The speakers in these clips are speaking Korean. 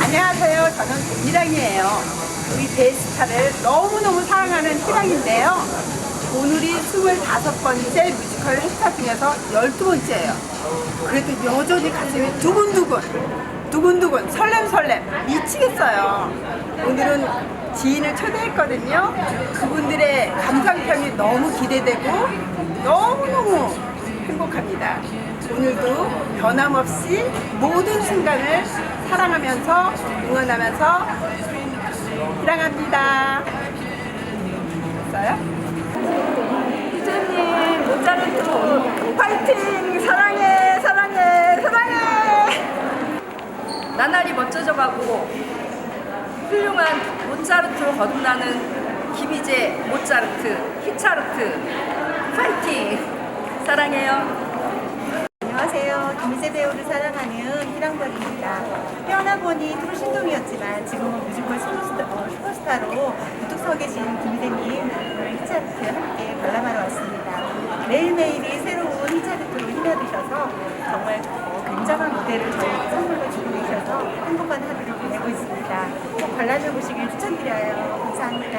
안녕하세요. 저는 김희랑이에요. 우리 데스타를 너무너무 사랑하는 희랑인데요. 오늘이 25번째 뮤지컬 행사 중에서 12번째예요. 그래도 여전히 가슴이 두근두근, 두근두근, 설렘설렘, 미치겠어요. 오늘은 지인을 초대했거든요. 그분들의 감상평이 너무 기대되고 너무너무 행복합니다. 오늘도 변함없이 모든 순간을 사랑하면서 응원하면서 사랑합니다. 됐어요? 희재님 모짜르트 파이팅! 사랑해 사랑해 사랑해! 나날이 멋져져가고 훌륭한 모차르트로 거듭나는 김희재 모차르트 히차르트. 파이팅! 사랑해요 안녕하세요. 김희재 배우를 사랑하는 희랑벌입니다. 태어나보니 트로 신동이었지만 지금은 뮤지컬 슈퍼스타, 어, 슈퍼스타로 우뚝 서 계신 김희재님 오늘 히차르트 함께 관람하러 왔습니다. 매일매일이 새로운 히차르트로 힘내주셔서 정말 어, 굉장한 무대를 저희에게 선물로 주고 계셔서 행복한 하루를 보내고 있습니다. 꼭 관람해 보시길 추천드려요. 감사합니다.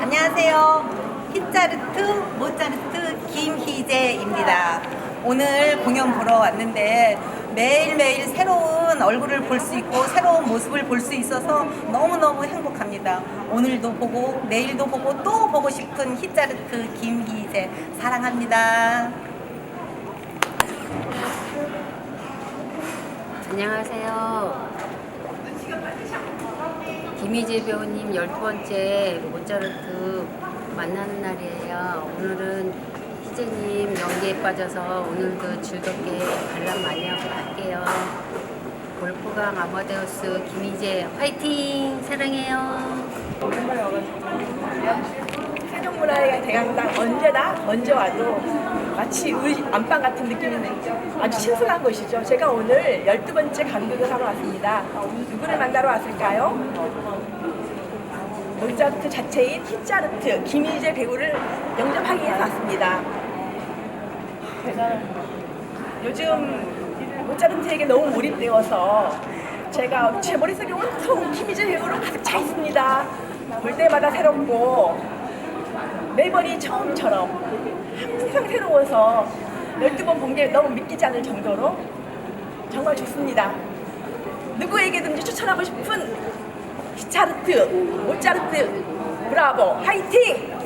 안녕하세요. 히차르트, 모차르트 김희재입니다. 오늘 공연 보러 왔는데 매일매일 새로운 얼굴을 볼 수 있고 새로운 모습을 볼 수 있어서 너무너무 행복합니다. 오늘도 보고 내일도 보고 또 보고 싶은 히차르트 김희재 사랑합니다. 안녕하세요. 김희재 배우님 12번째 모차르트 만나는 날이에요. 오늘은 희재님 연기에 빠져서 오늘도 즐겁게 관람 많이 하고 갈게요. 골프강 아마데우스 김희재 화이팅! 사랑해요. 세종문화회관 대강당 언제나 언제 와도 마치 우리 안방 같은 느낌인데 아주 신선한 곳이죠. 제가 오늘 12번째 감독을 하러 왔습니다. 누구를 만나러 왔을까요? 모차르트 자체인 히차르트 김희재 배우를 영접하기 위해서 왔습니다. 제가 요즘 모차르트에게 너무 몰입되어서 제가 제 머릿속에 온통 김희재 배우로 가득 차 있습니다. 볼 때마다 새롭고 매번이 처음처럼 항상 새로워서 12번 본 게 너무 믿기지 않을 정도로 정말 좋습니다. 누구에게든지 추천하고 싶은 히차르트, 모차르트, 브라보, 화이팅!